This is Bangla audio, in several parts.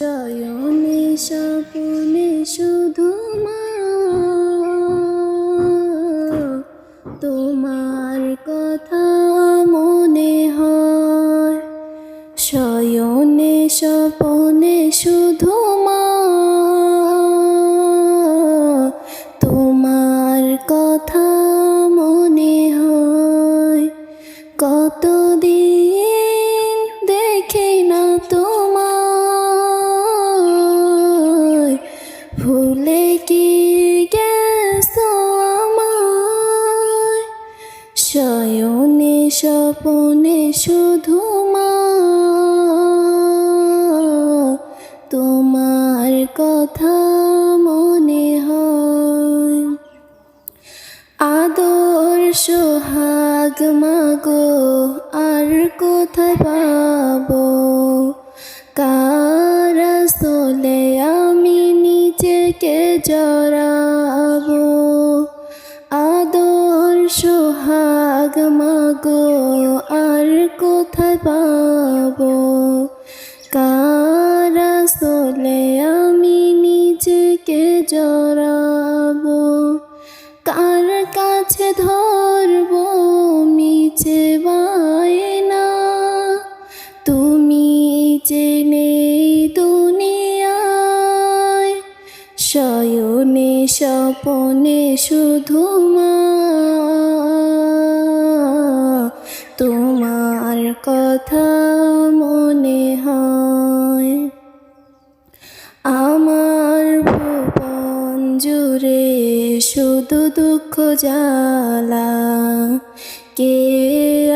শয়নে স্বপনে শুধু মা, তোমার কথা মনে হয়। শয়নে স্বপনে শুধু মা, তোমার কথা মনে হয়। কতদিন স্বপনে শুধু মা, তোমার কথা মনে হয়। আদর, সোহাগ, মাগো, আর কোথায় পাবো? কারা আমি নিজেকে জড়াবো? আদর, সোহাগ কোথায় পাবো। কারা আমি নিজেকে জড়াবো? কার কাছে ধরব মিছে না তুমি জেনে দুনিয়ায়, শয়নে স্বপনে শুধু মা। কথা মনে হয়। আমার ভুবন জুড়ে শুধু দুঃখ জ্বালা। কে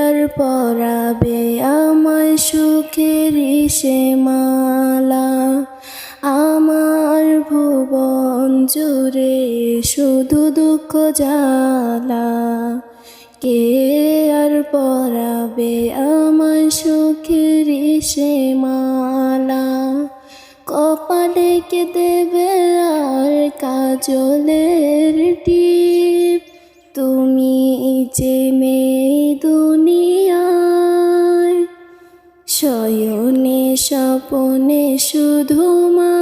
আর পরাবে আমার সুখের সে মালা আমার ভুবন জুড়ে শুধু দুঃখ জ্বালা। কে আর পরাবে আমায় সুখের সে মালা, কপালে কে দেবে আর কাজলের টিপ। তুমি যে মেয়ে দুনিয়ায়, শয়নে স্বপনে শুধু মা।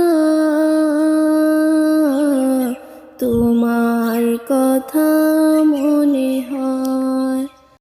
তোমার কথা মনে হয়।